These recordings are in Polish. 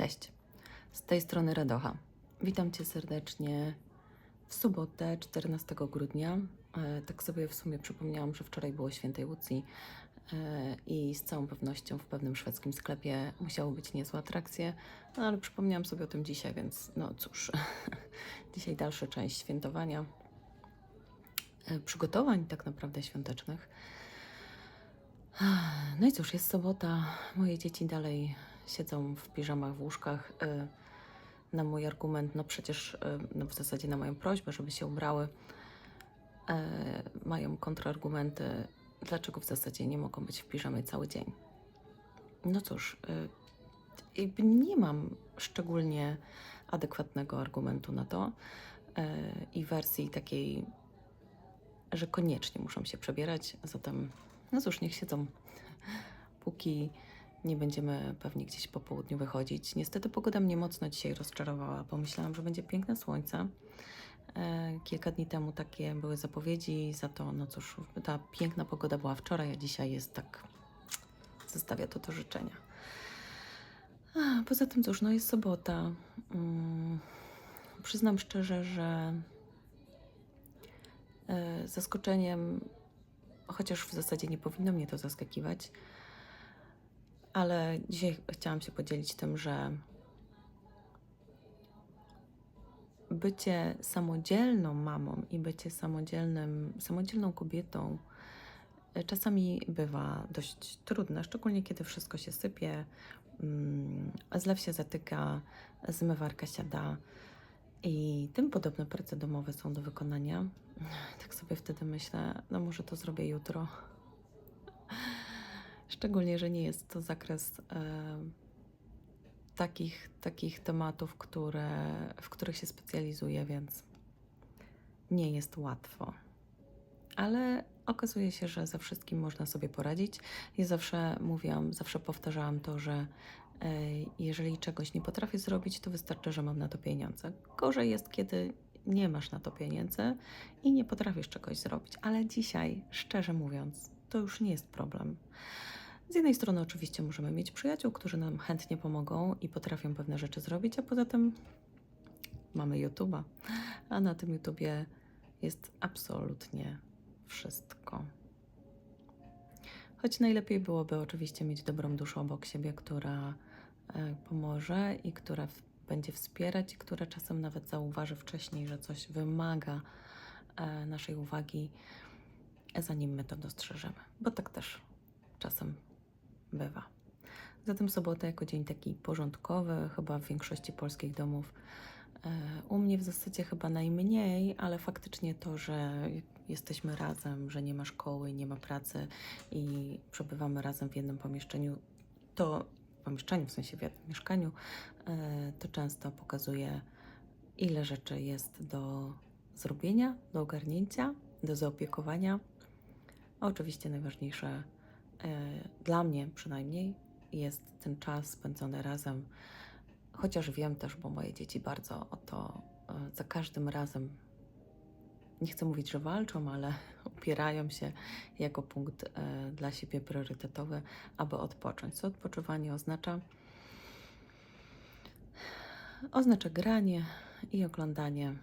Cześć, z tej strony Radocha. Witam Cię serdecznie w sobotę 14 grudnia. E, Tak sobie w sumie przypomniałam, że wczoraj było świętej Łucji e, i z całą pewnością w pewnym szwedzkim sklepie musiały być niezłe atrakcje, no ale przypomniałam sobie o tym dzisiaj, więc no cóż, dzisiaj dalsza część świętowania, e, przygotowań tak naprawdę świątecznych. No i cóż, jest sobota. Moje dzieci dalej siedzą w piżamach w łóżkach. Y, Na mój argument, no przecież, y, no w zasadzie na moją prośbę, żeby się ubrały, y, mają kontrargumenty, dlaczego w zasadzie nie mogą być w piżamie cały dzień. No cóż, nie mam szczególnie adekwatnego argumentu na to i wersji takiej, że koniecznie muszą się przebierać, zatem no cóż, niech siedzą, póki nie będziemy pewnie gdzieś po południu wychodzić. Niestety pogoda mnie mocno dzisiaj rozczarowała, bo myślałam, że będzie piękne słońce. E, Kilka dni temu takie były zapowiedzi, za to, no cóż, ta piękna pogoda była wczoraj, a dzisiaj jest tak, zostawia to do życzenia. A, Poza tym, cóż, no jest sobota. Mm, Przyznam szczerze, że e, zaskoczeniem chociaż w zasadzie nie powinno mnie to zaskakiwać, ale dzisiaj chciałam się podzielić tym, że bycie samodzielną mamą i bycie samodzielnym, samodzielną kobietą e, czasami bywa dość trudne, szczególnie kiedy wszystko się sypie, mm, zlew się zatyka, zmywarka siada i tym podobne prace domowe są do wykonania. Tak sobie wtedy myślę, no może to zrobię jutro. Szczególnie, że nie jest to zakres e, takich, takich tematów, które, w których się specjalizuję, więc nie jest łatwo. Ale okazuje się, że ze wszystkim można sobie poradzić. Ja zawsze mówiłam, zawsze powtarzałam to, że e, jeżeli czegoś nie potrafię zrobić, to wystarczy, że mam na to pieniądze. Gorzej jest, kiedy nie masz na to pieniędzy i nie potrafisz czegoś zrobić. Ale dzisiaj, szczerze mówiąc, to już nie jest problem. Z jednej strony, oczywiście, możemy mieć przyjaciół, którzy nam chętnie pomogą i potrafią pewne rzeczy zrobić, a poza tym mamy YouTube'a, a na tym YouTubie jest absolutnie wszystko. Choć najlepiej byłoby oczywiście mieć dobrą duszę obok siebie, która e, pomoże i która będzie wspierać, i która czasem nawet zauważy wcześniej, że coś wymaga e, naszej uwagi, zanim my to dostrzeżemy. Bo tak też czasem bywa. Zatem sobota jako dzień taki porządkowy, chyba w większości polskich domów. E, U mnie w zasadzie chyba najmniej, ale faktycznie to, że jesteśmy razem, że nie ma szkoły, nie ma pracy i przebywamy razem w jednym pomieszczeniu, to pomieszczeniu, w sensie w jednym mieszkaniu, e, to często pokazuje, ile rzeczy jest do zrobienia, do ogarnięcia, do zaopiekowania. A oczywiście najważniejsze dla mnie przynajmniej jest ten czas spędzony razem. Chociaż wiem też, bo moje dzieci bardzo o to e, za każdym razem, nie chcę mówić, że walczą, ale upierają się jako punkt e, dla siebie priorytetowy, aby odpocząć. Co odpoczywanie oznacza? Oznacza granie i oglądanie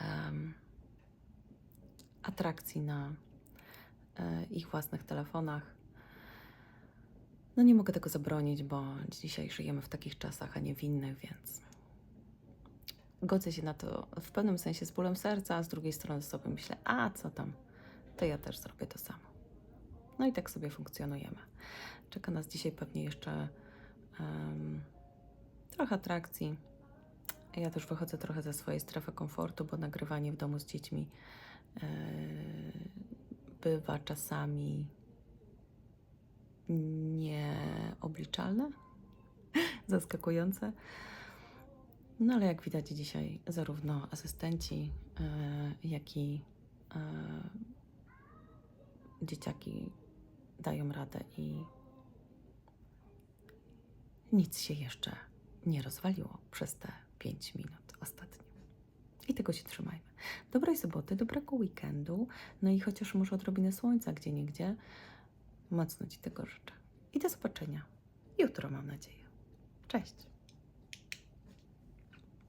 em, atrakcji na e, ich własnych telefonach. No nie mogę tego zabronić, bo dzisiaj żyjemy w takich czasach, a nie w innych, więc godzę się na to w pewnym sensie z bólem serca, a z drugiej strony sobie myślę, a co tam, to ja też zrobię to samo. No i tak sobie funkcjonujemy. Czeka nas dzisiaj pewnie jeszcze em, trochę atrakcji. Ja też wychodzę trochę ze swojej strefy komfortu, bo nagrywanie w domu z dziećmi e, bywa czasami nieobliczalne, zaskakujące. No ale jak widać dzisiaj, zarówno asystenci, e, jak i e, dzieciaki dają radę i nic się jeszcze nie rozwaliło przez te 5 minut ostatnio. I tego się trzymajmy. Dobrej soboty, dobrego weekendu, no i chociaż może odrobinę słońca gdzie niegdzie, mocno Ci tego życzę. I do zobaczenia jutro, mam nadzieję. Cześć!